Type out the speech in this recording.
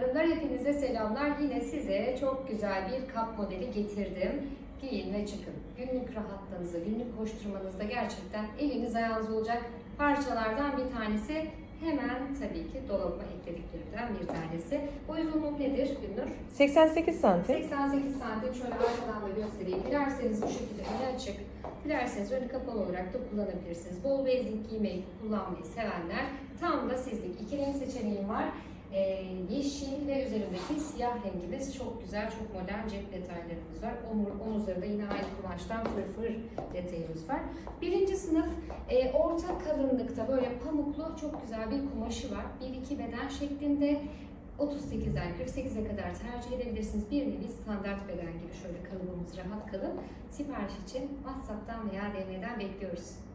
Hanımlar hepinize selamlar. Yine size çok güzel bir kap modeli getirdim. Giyin ve çıkın. Günlük rahatlığınızda, günlük koşturmanızda gerçekten eliniz ayağınız olacak parçalardan bir tanesi. Hemen tabii ki dolaba eklediklerimden bir tanesi. Boy uzunluğu nedir Günnur? 88 santim. 88 santim şöyle arkadan da göstereyim. Dilerseniz bu şekilde önü açık, dilerseniz önü kapalı olarak da kullanabilirsiniz. Bol bezlik giymeyi kullanmayı sevenler tam da sizlik. İki renk seçeneğim var. Ee, yeşil ve üzerindeki siyah rengimiz çok güzel, çok modern cep detaylarımız var. Omur, omuzlarında yine aynı kumaştan fırfır detayımız var. Birinci sınıf e, orta kalınlıkta böyle pamuklu çok güzel bir kumaşı var. 1-2 beden şeklinde 38'den 48'e kadar tercih edebilirsiniz. Bir nevi standart beden gibi şöyle kalıbımız rahat kalın. Sipariş için WhatsApp'tan veya DM'den bekliyoruz.